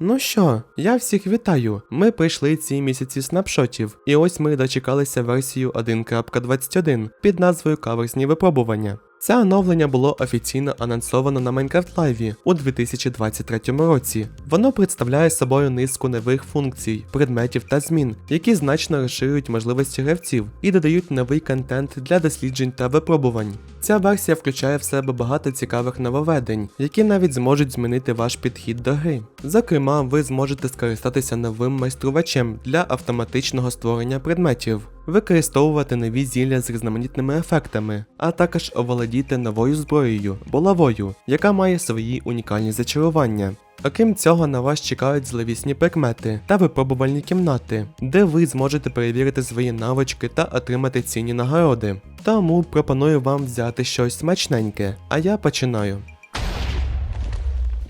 Ну що, я всіх вітаю. Ми прийшли ці місяці снапшотів, і ось ми дочекалися версію 1.21 під назвою Каверсні випробування. Це оновлення було офіційно анонсовано на Minecraft Live у 2023 році. Воно представляє собою низку нових функцій, предметів та змін, які значно розширюють можливості гравців і додають новий контент для досліджень та випробувань. Ця версія включає в себе багато цікавих нововведень, які навіть зможуть змінити ваш підхід до гри. Зокрема, ви зможете скористатися новим майструвачем для автоматичного створення предметів, використовувати нові зілля з різноманітними ефектами, а також оволодіти новою зброєю булавою, яка має свої унікальні зачарування. Окрім цього, на вас чекають зловісні прикмети та випробувальні кімнати, де ви зможете перевірити свої навички та отримати цінні нагороди. Тому пропоную вам взяти щось смачненьке, а я починаю.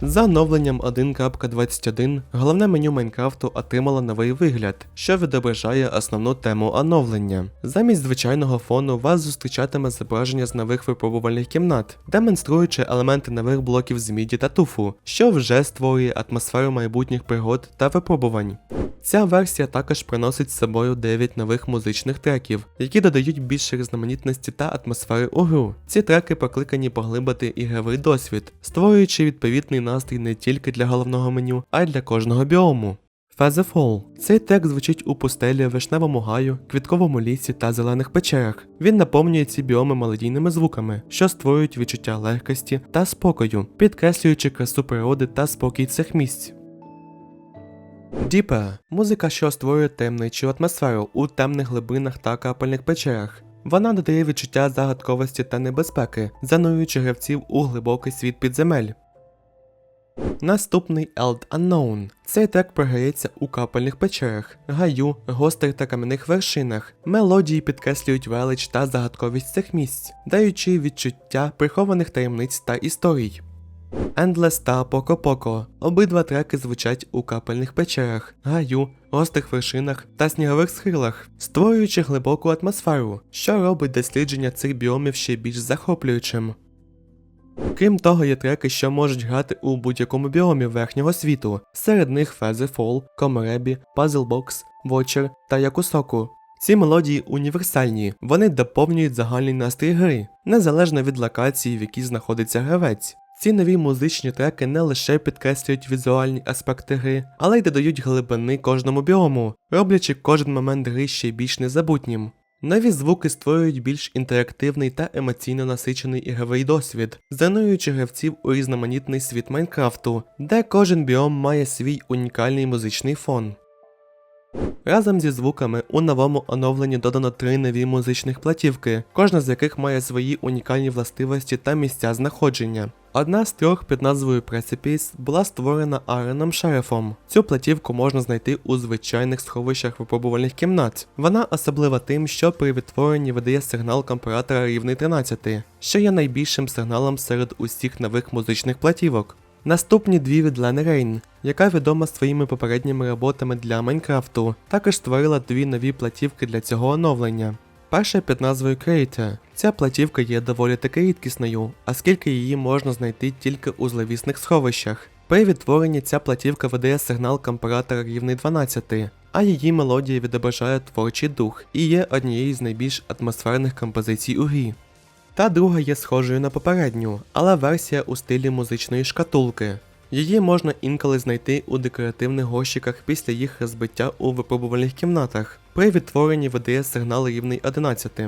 За оновленням 1.21 головне меню Майнкрафту отримало новий вигляд, що відображає основну тему оновлення. Замість звичайного фону вас зустрічатиме зображення з нових випробувальних кімнат, демонструючи елементи нових блоків з міді та туфу, що вже створює атмосферу майбутніх пригод та випробувань. Ця версія також приносить з собою 9 нових музичних треків, які додають більше різноманітності та атмосфери у гру. Ці треки покликані поглибити ігровий досвід, створюючи відповідний настрій не тільки для головного меню, а й для кожного біому. Фазефол. Цей трек звучить у пустелі, вишневому гаю, квітковому лісі та зелених печерах. Він наповнює ці біоми мелодійними звуками, що створюють відчуття легкості та спокою, підкреслюючи красу природи та спокій цих місць. Діпе музика, що створює таємничу атмосферу у темних глибинах та капельних печерах. Вона додає відчуття загадковості та небезпеки, занурюючи гравців у глибокий світ підземель. Наступний Eld Unknown. Цей трек програється у капельних печерах, гаю, гострих та кам'яних вершинах. Мелодії підкреслюють велич та загадковість цих місць, даючи відчуття прихованих таємниць та історій. Endless та Poco Poco. Обидва треки звучать у капельних печерах, гаю, гострих вершинах та снігових схилах, створюючи глибоку атмосферу, що робить дослідження цих біомів ще більш захоплюючим. Крім того, є треки, що можуть грати у будь-якому біомі верхнього світу. Серед них Feather Fall, Комеребі, Box, Watcher та Якусоку. Ці мелодії універсальні, вони доповнюють загальний настрій гри, незалежно від локації, в якій знаходиться гравець. Ці нові музичні треки не лише підкреслюють візуальні аспекти гри, але й додають глибини кожному біому, роблячи кожен момент гри ще більш незабутнім. Нові звуки створюють більш інтерактивний та емоційно насичений ігровий досвід, занурюючи гравців у різноманітний світ Майнкрафту, де кожен біом має свій унікальний музичний фон. Разом зі звуками у новому оновленні додано три нові музичних платівки, кожна з яких має свої унікальні властивості та місця знаходження. Одна з трьох під назвою Precipice була створена Ареном Шерифом. Цю платівку можна знайти у звичайних сховищах випробувальних кімнат. Вона особлива тим, що при відтворенні видає сигнал компаратора рівний 13, що є найбільшим сигналом серед усіх нових музичних платівок. Наступні дві від Лени Рейн, яка відома своїми попередніми роботами для Майнкрафту, також створила дві нові платівки для цього оновлення. Перша під назвою Creator. Ця платівка є доволі таки рідкісною, оскільки її можна знайти тільки у зловісних сховищах. При відтворенні ця платівка видає сигнал компаратора рівний 12, а її мелодія відображає творчий дух і є однією з найбільш атмосферних композицій у грі. Та друга є схожою на попередню, але версія у стилі музичної шкатулки. Її можна інколи знайти у декоративних горщиках після їх розбиття у випробувальних кімнатах. При відтворенні видає сигнал рівний 11.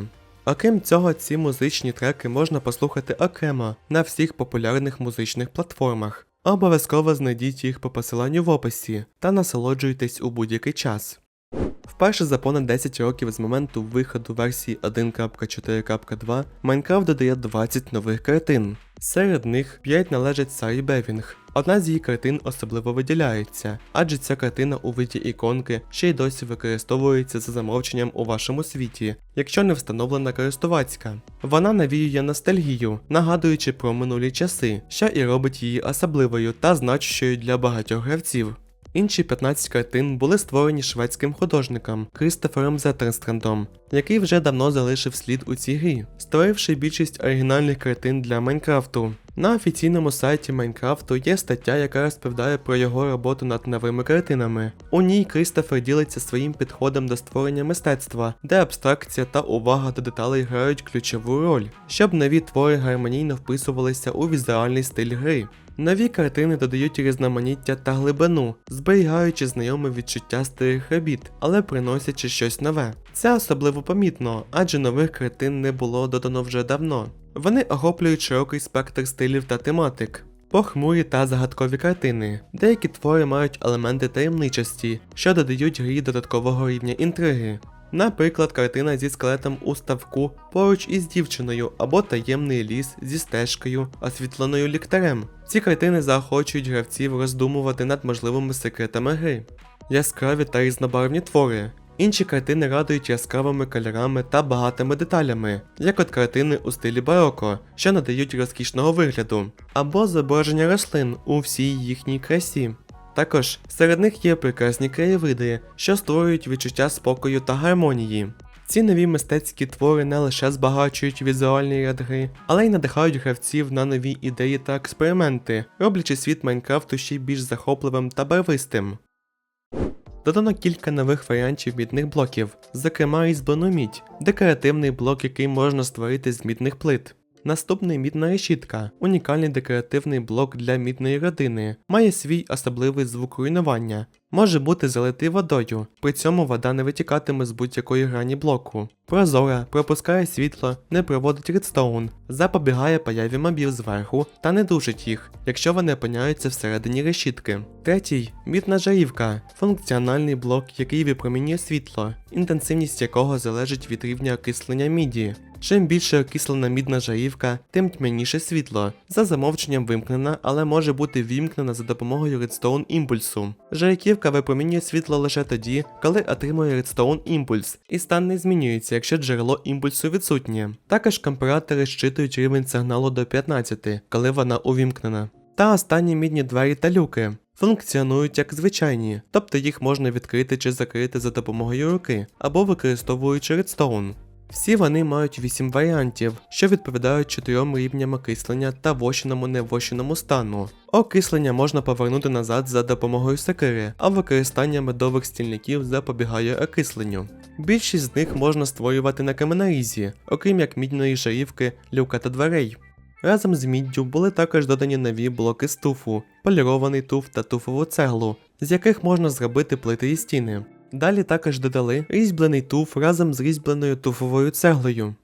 Окрім цього, ці музичні треки можна послухати окремо на всіх популярних музичних платформах. Обов'язково знайдіть їх по посиланню в описі та насолоджуйтесь у будь-який час. Вперше за понад 10 років з моменту виходу версії 1.4.2 Майнкрафт додає 20 нових картин. Серед них 5 належать Сарі Бевінг. Одна з її картин особливо виділяється, адже ця картина у виді іконки ще й досі використовується за замовченням у вашому світі, якщо не встановлена користувацька. Вона навіює ностальгію, нагадуючи про минулі часи, що і робить її особливою та значущою для багатьох гравців. Інші 15 картин були створені шведським художником Кристофером Зеттерстрандом, який вже давно залишив слід у цій грі, створивши більшість оригінальних картин для Майнкрафту. На офіційному сайті Майнкрафту є стаття, яка розповідає про його роботу над новими картинами. У ній Кристофер ділиться своїм підходом до створення мистецтва, де абстракція та увага до деталей грають ключову роль, щоб нові твори гармонійно вписувалися у візуальний стиль гри. Нові картини додають різноманіття та глибину, зберігаючи знайоме відчуття старих робіт, але приносячи щось нове. Це особливо помітно, адже нових картин не було додано вже давно. Вони охоплюють широкий спектр стилів та тематик. Похмурі та загадкові картини. Деякі твори мають елементи таємничості, що додають грі додаткового рівня інтриги. Наприклад, картина зі скелетом у ставку поруч із дівчиною або таємний ліс зі стежкою, освітленою ліхтарем. Ці картини заохочують гравців роздумувати над можливими секретами гри. Яскраві та різнобарвні твори. Інші картини радують яскравими кольорами та багатими деталями, як от картини у стилі бароко, що надають розкішного вигляду, або зображення рослин у всій їхній красі. Також серед них є прекрасні краєвиди, що створюють відчуття спокою та гармонії. Ці нові мистецькі твори не лише збагачують візуальний ряд гри, але й надихають гравців на нові ідеї та експерименти, роблячи світ Майнкрафту ще більш захопливим та барвистим. Додано кілька нових варіантів мідних блоків, зокрема різьблену мідь, декоративний блок, який можна створити з мідних плит. Наступний мідна решітка, унікальний декоративний блок для мідної родини, має свій особливий звук руйнування, може бути залитий водою, при цьому вода не витікатиме з будь-якої грані блоку. Прозора, пропускає світло, не проводить редстоун, запобігає появі мобів зверху та не душить їх, якщо вони опиняються всередині решітки. Третій мідна жарівка функціональний блок, який випромінює світло, інтенсивність якого залежить від рівня окислення міді. Чим більше окислена мідна жарівка, тим тьмяніше світло. За замовченням вимкнена, але може бути вімкнена за допомогою редстоун імпульсу. Жарківка випромінює світло лише тоді, коли отримує редстоун імпульс, і стан не змінюється, якщо джерело імпульсу відсутнє. Також компаратори щитують рівень сигналу до 15, коли вона увімкнена. Та останні мідні двері та люки. Функціонують як звичайні, тобто їх можна відкрити чи закрити за допомогою руки, або використовуючи редстоун. Всі вони мають 8 варіантів, що відповідають 4 рівням окислення та вощеному невощеному стану. Окислення можна повернути назад за допомогою секири, а використання медових стільників запобігає окисленню. Більшість з них можна створювати на каменорізі, окрім як мідної жарівки, люка та дверей. Разом з міддю були також додані нові блоки з туфу, полірований туф та туфову цеглу, з яких можна зробити плити і стіни. Далі також додали різьблений туф разом з різьбленою туфовою цеглою.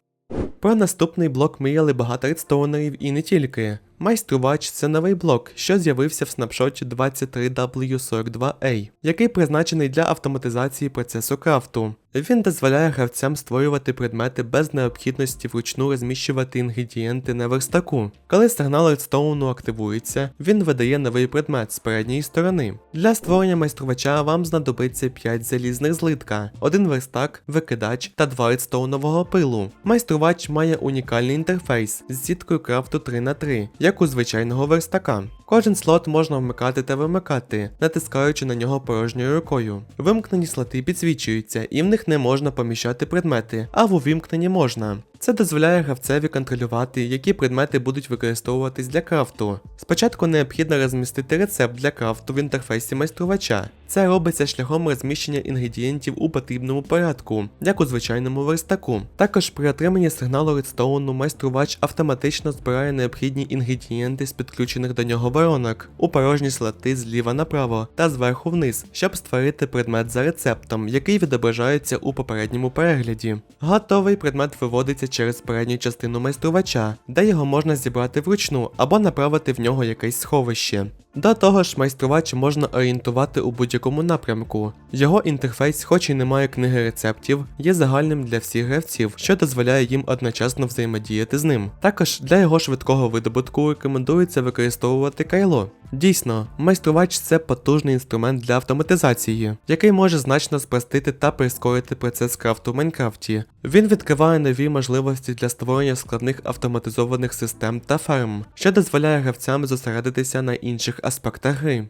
Про наступний блок мріяли багато редстоунерів і не тільки. Майструвач це новий блок, що з'явився в снапшоті 23W42A, який призначений для автоматизації процесу крафту. Він дозволяє гравцям створювати предмети без необхідності вручну розміщувати інгредієнти на верстаку. Коли сигнал редстоуну активується, він видає новий предмет з передньої сторони. Для створення майструвача вам знадобиться 5 залізних злитка, один верстак, викидач та 2 редстоунового пилу. Майструвач має унікальний інтерфейс з сіткою крафту 3х3, як у звичайного верстака. Кожен слот можна вмикати та вимикати, натискаючи на нього порожньою рукою. Вимкнені слоти підсвічуються, і в них не можна поміщати предмети, а в увімкненні можна. Це дозволяє гравцеві контролювати, які предмети будуть використовуватись для крафту. Спочатку необхідно розмістити рецепт для крафту в інтерфейсі майструвача. Це робиться шляхом розміщення інгредієнтів у потрібному порядку, як у звичайному верстаку. Також при отриманні сигналу редстоуну майструвач автоматично збирає необхідні інгредієнти з підключених до нього воронок у порожні слоти зліва направо та зверху вниз, щоб створити предмет за рецептом, який відображається у попередньому перегляді. Готовий предмет виводиться через передню частину майструвача, де його можна зібрати вручну або направити в нього якесь сховище. До того ж, майструвач можна орієнтувати у будь-якому напрямку. Його інтерфейс, хоч і не має книги рецептів, є загальним для всіх гравців, що дозволяє їм одночасно взаємодіяти з ним. Також для його швидкого видобутку рекомендується використовувати кайло. Дійсно, майструвач це потужний інструмент для автоматизації, який може значно спростити та прискорити процес крафту в Майнкрафті. Він відкриває нові можливості для створення складних автоматизованих систем та ферм, що дозволяє гравцям зосередитися на інших аспектах гри.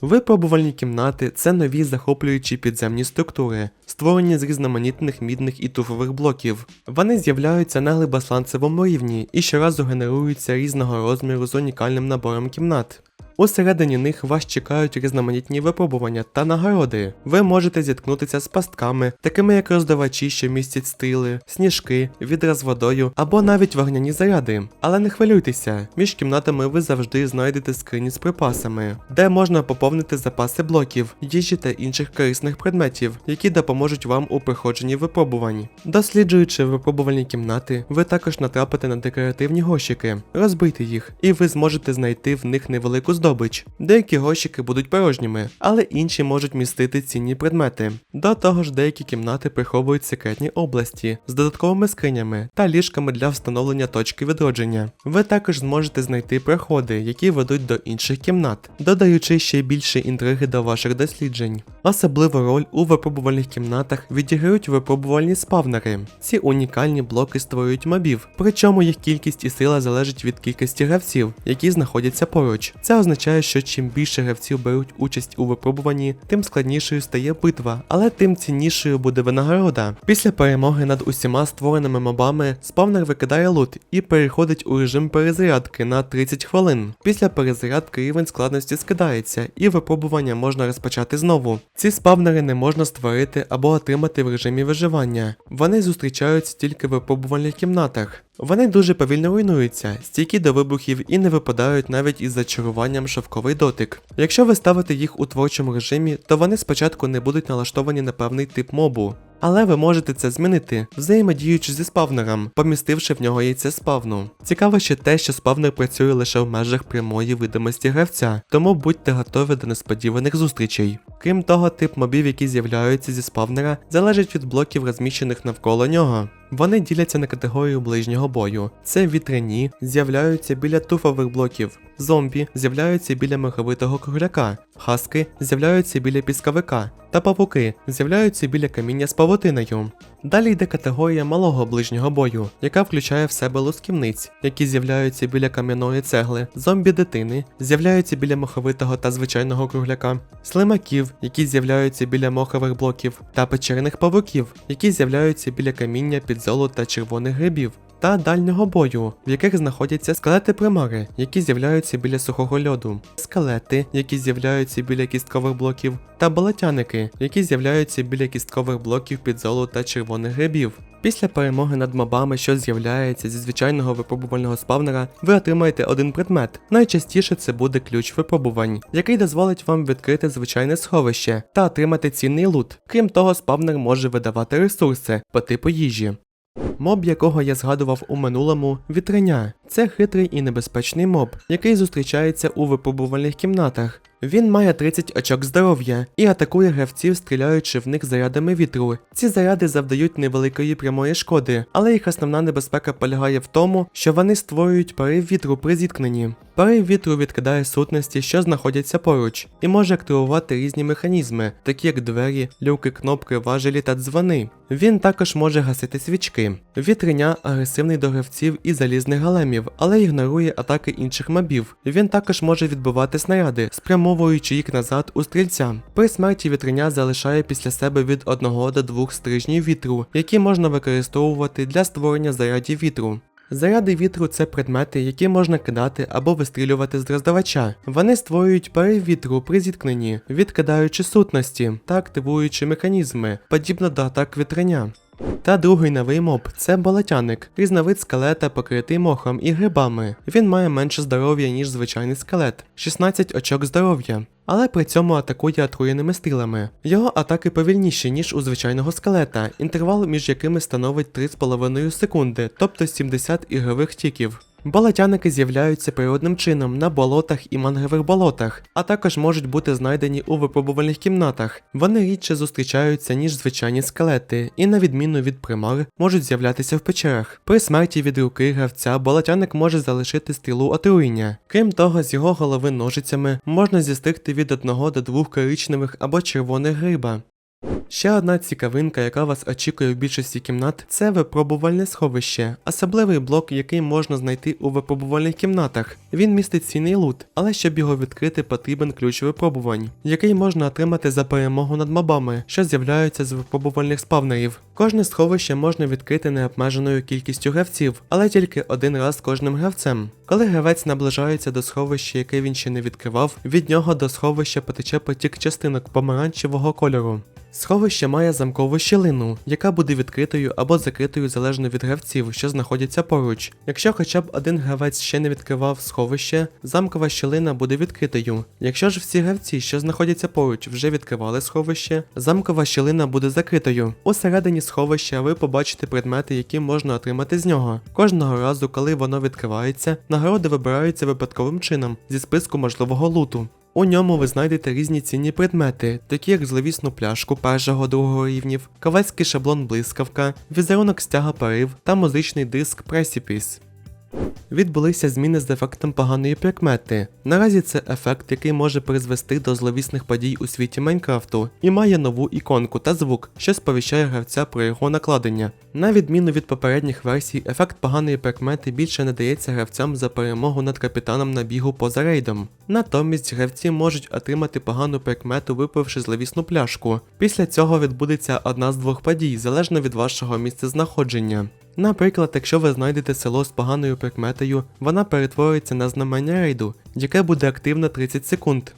Випробувальні кімнати це нові захоплюючі підземні структури, створені з різноманітних мідних і туфових блоків. Вони з'являються на глибосланцевому рівні і щоразу генеруються різного розміру з унікальним набором кімнат. Усередині них вас чекають різноманітні випробування та нагороди. Ви можете зіткнутися з пастками, такими як роздавачі, що містять стріли, сніжки, відра з водою або навіть вогняні заряди. Але не хвилюйтеся, між кімнатами ви завжди знайдете скрині з припасами, де можна поповнити запаси блоків, їжі та інших корисних предметів, які допоможуть вам у проходженні випробувань. Досліджуючи випробувальні кімнати, ви також натрапите на декоративні гощики. Розбийте їх, і ви зможете знайти в них невелику здобич. Деякі гощики будуть порожніми, але інші можуть містити цінні предмети. До того ж, деякі кімнати приховують секретні області з додатковими скринями та ліжками для встановлення точки відродження. Ви також зможете знайти проходи, які ведуть до інших кімнат, додаючи ще більше інтриги до ваших досліджень. Особливу роль у випробувальних кімнатах відіграють випробувальні спавнери. Ці унікальні блоки створюють мобів, причому їх кількість і сила залежить від кількості гравців, які знаходяться поруч. Це означає, що чим більше гравців беруть участь у випробуванні, тим складнішою стає битва, але тим ціннішою буде винагорода. Після перемоги над усіма створеними мобами спавнер викидає лут і переходить у режим перезарядки на 30 хвилин. Після перезарядки рівень складності скидається, і випробування можна розпочати знову. Ці спавнери не можна створити або отримати в режимі виживання. Вони зустрічаються тільки в випробувальних кімнатах. Вони дуже повільно руйнуються, стійкі до вибухів і не випадають навіть із зачаруванням шовковий дотик. Якщо ви ставите їх у творчому режимі, то вони спочатку не будуть налаштовані на певний тип мобу. Але ви можете це змінити, взаємодіючи зі спавнером, помістивши в нього яйце спавну. Цікаво ще те, що спавнер працює лише в межах прямої видимості гравця, тому будьте готові до несподіваних зустрічей. Крім того, тип мобів, які з'являються зі спавнера, залежить від блоків, розміщених навколо нього. Вони діляться на категорію ближнього бою. Це вітряні, з'являються біля туфових блоків, зомбі з'являються біля меховитого кругляка, хаски з'являються біля пісковика, та павуки з'являються біля каміння з павутиною. Далі йде категорія малого ближнього бою, яка включає в себе лусківниць, які з'являються біля кам'яної цегли, зомбі дитини, з'являються біля моховитого та звичайного кругляка, слимаків, які з'являються біля мохових блоків, та печерних павуків, які з'являються біля каміння під золот та червоних грибів. Та дальнього бою, в яких знаходяться скелети примари, які з'являються біля сухого льоду, скелети, які з'являються біля кісткових блоків, та болотяники, які з'являються біля кісткових блоків під золот та червоних грибів. Після перемоги над мобами, що з'являється зі звичайного випробувального спавнера, ви отримаєте один предмет. Найчастіше це буде ключ випробувань, який дозволить вам відкрити звичайне сховище та отримати цінний лут. Крім того, спавнер може видавати ресурси по типу їжі. Моб, якого я згадував у минулому, вітриня. Це хитрий і небезпечний моб, який зустрічається у випробувальних кімнатах. Він має 30 очок здоров'я і атакує гравців, стріляючи в них зарядами вітру. Ці заряди завдають невеликої прямої шкоди, але їх основна небезпека полягає в тому, що вони створюють порив вітру при зіткненні. Порив вітру відкидає сутності, що знаходяться поруч, і може активувати різні механізми, такі як двері, люки, кнопки, важелі та дзвони. Він також може гасити свічки. Вітреня агресивний до гравців і залізних големів, але ігнорує атаки інших мобів. Він також може відбивати снаряди, спрямовуючи їх назад у стрільця. При смерті вітреня залишає після себе від 1 до 2 стрижнів вітру, які можна використовувати для створення зарядів вітру. Заряди вітру це предмети, які можна кидати або вистрілювати з роздавача. Вони створюють порив вітру при зіткненні, відкидаючи сутності та активуючи механізми, подібно до атак вітрення. Та другий новий моб це болотяник, різновид скелета, покритий мохом і грибами. Він має менше здоров'я, ніж звичайний скелет 16 очок здоров'я. Але при цьому атакує отруєними стрілами. Його атаки повільніші, ніж у звичайного скелета, інтервал між якими становить 3,5 секунди, тобто 70 ігрових тіків. Болотяники з'являються природним чином на болотах і мангрових болотах, а також можуть бути знайдені у випробувальних кімнатах. Вони рідше зустрічаються, ніж звичайні скелети, і на відміну від примар, можуть з'являтися в печерах. При смерті від руки гравця болотяник може залишити стрілу отруєння. Крім того, з його голови ножицями можна зістигти від 1 до 2 коричневих або червоних гриба. Ще одна цікавинка, яка вас очікує в більшості кімнат, це випробувальне сховище, особливий блок, який можна знайти у випробувальних кімнатах. Він містить цінний лут, але щоб його відкрити, потрібен ключ випробувань, який можна отримати за перемогу над мобами, що з'являються з випробувальних спавнерів. Кожне сховище можна відкрити необмеженою кількістю гравців, але тільки один раз кожним гравцем. Коли гравець наближається до сховища, яке він ще не відкривав, від нього до сховища потече потік частинок помаранчевого кольору. Сховище має замкову щілину, яка буде відкритою або закритою залежно від гравців, що знаходяться поруч. Якщо хоча б один гравець ще не відкривав сховище, замкова щілина буде відкритою. Якщо ж всі гравці, що знаходяться поруч, вже відкривали сховище, замкова щілина буде закритою. Усередині сховища ви побачите предмети, які можна отримати з нього. Кожного разу, коли воно відкривається, нагороди вибираються випадковим чином зі списку можливого луту. У ньому ви знайдете різні цінні предмети, такі як зловісну пляшку першого другого рівнів, ковальський шаблон блискавка, візерунок стяга парив та музичний диск Precipice. Відбулися зміни з ефектом поганої прикмети. Наразі це ефект, який може призвести до зловісних подій у світі Майнкрафту, і має нову іконку та звук, що сповіщає гравця про його накладення. На відміну від попередніх версій, ефект поганої прикмети більше не дається гравцям за перемогу над капітаном на бігу поза рейдом. Натомість гравці можуть отримати погану прикмету, випивши зловісну пляшку. Після цього відбудеться одна з двох подій, залежно від вашого місця знаходження. Наприклад, якщо ви знайдете село з поганою прикметою, вона перетвориться на знамення рейду, яке буде активно 30 секунд.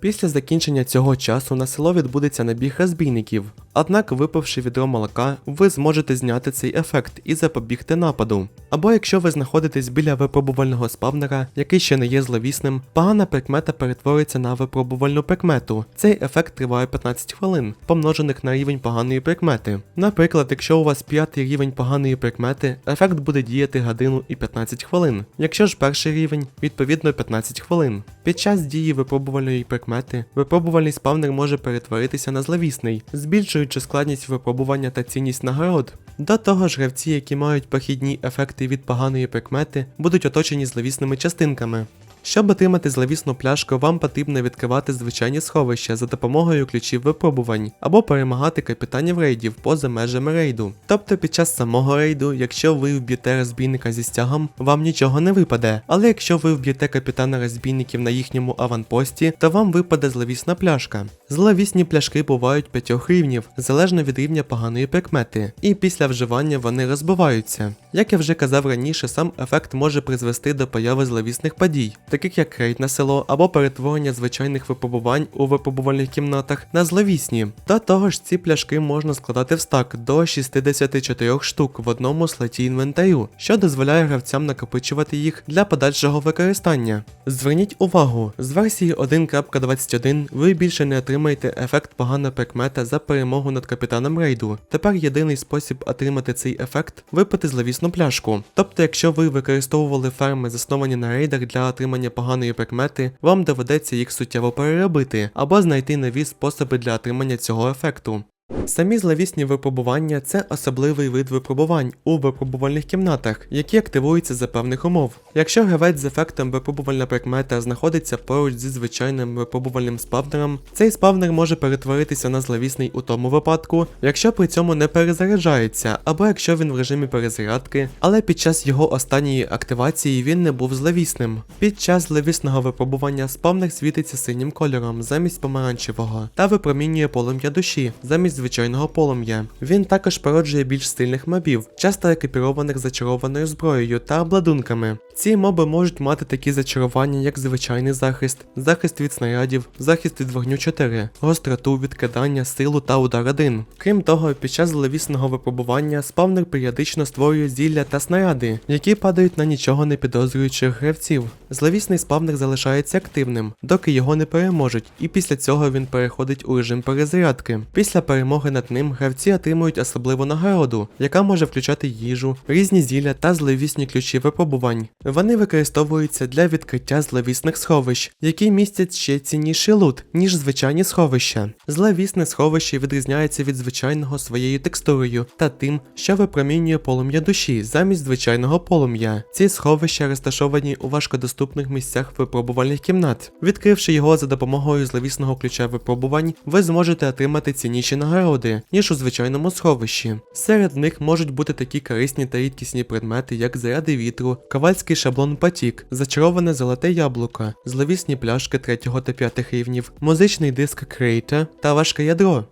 Після закінчення цього часу на село відбудеться набіг розбійників. Однак, випивши відро молока, ви зможете зняти цей ефект і запобігти нападу. Або якщо ви знаходитесь біля випробувального спавнера, який ще не є зловісним, погана прикмета перетвориться на випробувальну прикмету. Цей ефект триває 15 хвилин, помножених на рівень поганої прикмети. Наприклад, якщо у вас п'ятий рівень поганої прикмети, ефект буде діяти годину і 15 хвилин. Якщо ж перший рівень, відповідно 15 хвилин. Під час дії випробувальної прикмети, випробувальний спавнер може перетворитися на зловісний, збільшуючи складність випробування та цінність нагород. До того ж, гравці, які мають похідні ефекти від поганої прикмети, будуть оточені зловісними частинками. Щоб отримати зловісну пляшку, вам потрібно відкривати звичайні сховища за допомогою ключів випробувань або перемагати капітанів рейдів поза межами рейду. Тобто під час самого рейду, якщо ви вб'єте розбійника зі стягом, вам нічого не випаде. Але якщо ви вб'єте капітана розбійників на їхньому аванпості, то вам випаде зловісна пляшка. Зловісні пляшки бувають п'ятьох рівнів, залежно від рівня поганої прикмети, і після вживання вони розбиваються. Як я вже казав раніше, сам ефект може призвести до появи зловісних подій, таких як рейд на село або перетворення звичайних випробувань у випробувальних кімнатах на зловісні. До того ж, ці пляшки можна складати в стак до 64 штук в одному слоті інвентарю, що дозволяє гравцям накопичувати їх для подальшого використання. Зверніть увагу, з версії 1.21 ви більше не отримаєте ефект погана прикмета за перемогу над капітаном рейду. Тепер єдиний спосіб отримати цей ефект випити зловісну пляшку. Тобто, якщо ви використовували ферми, засновані на рейдах для отримання поганої прикмети, вам доведеться їх суттєво переробити або знайти нові способи для отримання цього ефекту. Самі зловісні випробування це особливий вид випробувань у випробувальних кімнатах, які активуються за певних умов. Якщо гравець з ефектом випробувальна прикмета знаходиться поруч зі звичайним випробувальним спавнером, цей спавнер може перетворитися на зловісний у тому випадку, якщо при цьому не перезаряджається, або якщо він в режимі перезарядки, але під час його останньої активації він не був зловісним. Під час зловісного випробування спавнер світиться синім кольором замість помаранчевого та випромінює полум'я душі замість звичайного полум'я. Він також породжує більш стильних мобів, часто екіпірованих зачарованою зброєю та обладунками. Ці моби можуть мати такі зачарування, як звичайний захист, захист від снарядів, захист від вогню 4, гостроту, відкидання, силу та удар 1. Крім того, під час зловісного випробування спавнер періодично створює зілля та снаряди, які падають на нічого не підозрюючих гравців. Зловісний спавнер залишається активним, доки його не переможуть, і після цього він переходить у режим перезарядки. Після перемоги над ним гравці отримують особливу нагороду, яка може включати їжу, різні зілля та зловісні ключі випробувань. Вони використовуються для відкриття зловісних сховищ, які містять ще цінніший лут, ніж звичайні сховища. Зловісне сховище відрізняється від звичайного своєю текстурою та тим, що випромінює полум'я душі замість звичайного полум'я. Ці сховища розташовані у важкодоступних місцях випробувальних кімнат. Відкривши його за допомогою зловісного ключа випробувань, ви зможете отримати цінніші нагороди. Нагороди, ніж у звичайному сховищі. Серед них можуть бути такі корисні та рідкісні предмети, як заряди вітру, ковальський шаблон Потік, зачароване золоте яблуко, зловісні пляшки 3 та 5 рівнів, музичний диск Крейта та важке ядро.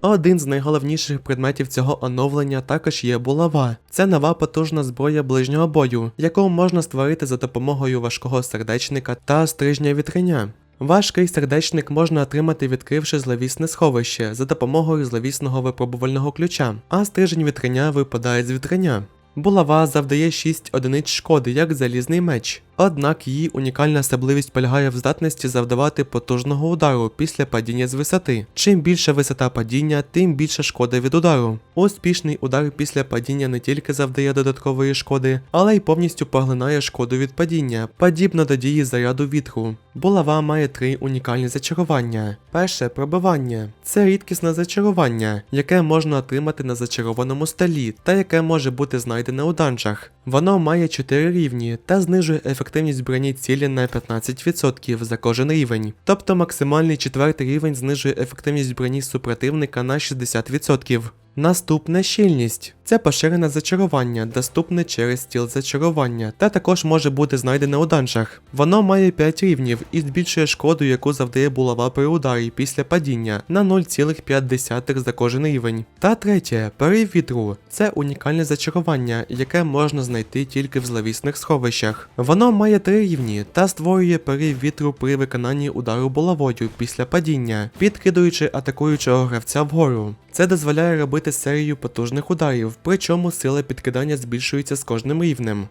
Один з найголовніших предметів цього оновлення також є булава. Це нова потужна зброя ближнього бою, яку можна створити за допомогою важкого сердечника та стрижня вітриня. Важкий сердечник можна отримати, відкривши зловісне сховище за допомогою зловісного випробувального ключа, а стрижень вітриня випадає з вітрення. Булава завдає 6 одиниць шкоди, як залізний меч. Однак її унікальна особливість полягає в здатності завдавати потужного удару після падіння з висоти. Чим більша висота падіння, тим більша шкода від удару. Успішний удар після падіння не тільки завдає додаткової шкоди, але й повністю поглинає шкоду від падіння, подібно до дії заряду вітру. Булава має три унікальні зачарування. Перше пробивання. Це рідкісне зачарування, яке можна отримати на зачарованому столі, та яке може бути знайдене у данжах. Воно має 4 рівні та знижує ефективність броні цілі на 15% за кожен рівень. Тобто максимальний четвертий рівень знижує ефективність броні супротивника на 60%. Наступне щільність. Це поширене зачарування, доступне через стіл зачарування, та також може бути знайдене у данжах. Воно має 5 рівнів і збільшує шкоду, яку завдає булава при ударі після падіння на 0,5 за кожен рівень. Та третє порив вітру. Це унікальне зачарування, яке можна знайти тільки в зловісних сховищах. Воно має 3 рівні та створює порив вітру при виконанні удару булавою після падіння, підкидуючи атакуючого гравця вгору. Це дозволяє робити серію потужних ударів, причому сила підкидання збільшується з кожним рівнем.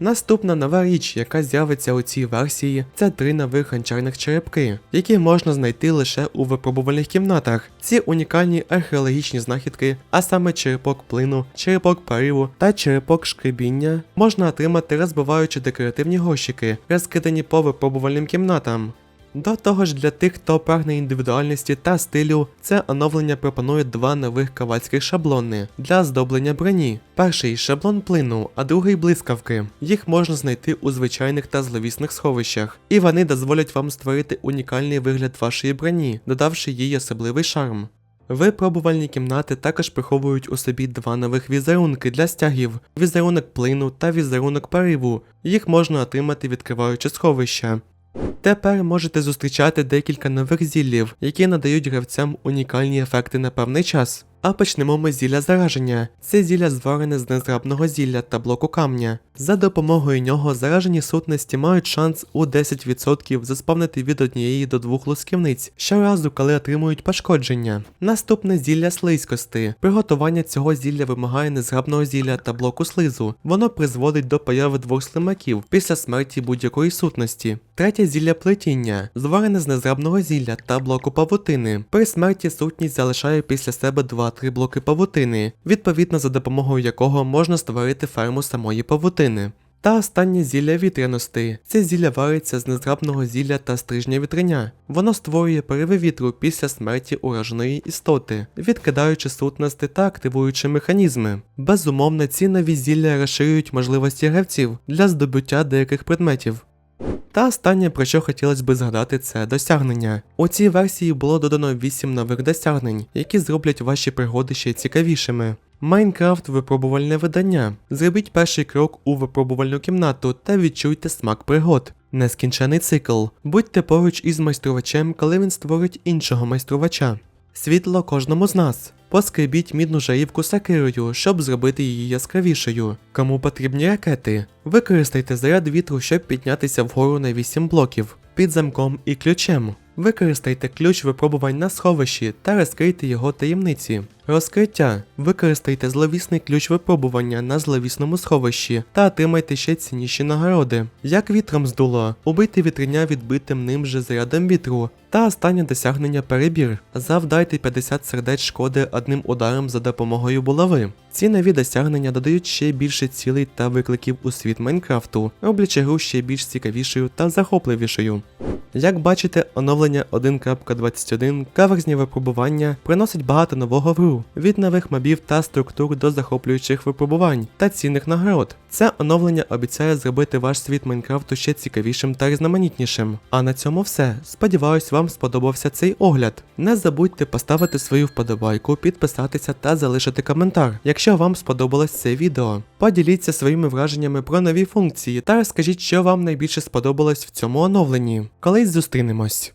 Наступна нова річ, яка з'явиться у цій версії, це три нових гончарних черепки, які можна знайти лише у випробувальних кімнатах. Ці унікальні археологічні знахідки, а саме черепок плину, черепок париву та черепок шкребіння, можна отримати розбиваючи декоративні горщики, розкидані по випробувальним кімнатам. До того ж, для тих, хто прагне індивідуальності та стилю, це оновлення пропонує два нових ковальських шаблони для оздоблення броні. Перший шаблон плину, а другий блискавки. Їх можна знайти у звичайних та зловісних сховищах, і вони дозволять вам створити унікальний вигляд вашої броні, додавши їй особливий шарм. Випробувальні кімнати також приховують у собі два нових візерунки для стягів: візерунок плину та візерунок пориву. Їх можна отримати відкриваючи сховища. Тепер можете зустрічати декілька нових зіллів, які надають гравцям унікальні ефекти на певний час. А почнемо ми з зілля зараження. Це зілля створене з незграбного зілля та блоку камня. За допомогою нього заражені сутності мають шанс у 10% заспавнити від однієї до двох лусківниць щоразу, коли отримують пошкодження. Наступне зілля слизькости. Приготування цього зілля вимагає незграбного зілля та блоку слизу. Воно призводить до появи двох слимаків після смерті будь-якої сутності. Третє зілля плетіння, створене з незграбного зілля та блоку павутини. При смерті сутність залишає після себе 2-3 блоки павутини, відповідно за допомогою якого можна створити ферму самої павутини. Та останнє зілля вітряності. Це зілля вариться з незграбного зілля та стрижня вітриня. Воно створює пориви вітру після смерті ураженої істоти, відкидаючи сутності та активуючи механізми. Безумовно, ці нові зілля розширюють можливості гравців для здобуття деяких предметів. Та останнє, про що хотілося би згадати, це досягнення. У цій версії було додано 8 нових досягнень, які зроблять ваші пригоди ще цікавішими. Майнкрафт випробувальне видання. Зробіть перший крок у випробувальну кімнату та відчуйте смак пригод. Нескінчений цикл. Будьте поруч із майструвачем, коли він створить іншого майструвача. Світло кожному з нас. Поскребіть мідну жарівку сакирою, щоб зробити її яскравішою. Кому потрібні ракети? Використайте заряд вітру, щоб піднятися вгору на 8 блоків під замком і ключем. Використайте ключ випробувань на сховищі та розкрийте його таємниці. Розкриття. Використайте зловісний ключ випробування на зловісному сховищі та отримайте ще цінніші нагороди. Як вітром здуло, убийте вітриня відбитим ним же зарядом вітру. Та останнє досягнення перебір. Завдайте 50 сердець шкоди одним ударом за допомогою булави. Ці нові досягнення додають ще більше цілей та викликів у світ Майнкрафту, роблячи гру ще більш цікавішою та захопливішою. Як бачите, оновлення 1.21 каверзні випробування приносить багато нового в гру, від нових мобів та структур до захоплюючих випробувань та цінних нагород. Це оновлення обіцяє зробити ваш світ Майнкрафту ще цікавішим та різноманітнішим. А на цьому все. Сподіваюсь, вам сподобався цей огляд. Не забудьте поставити свою вподобайку, підписатися та залишити коментар, якщо вам сподобалось це відео. Поділіться своїми враженнями про нові функції та розкажіть, що вам найбільше сподобалось в цьому оновленні. Колись зустрінемось.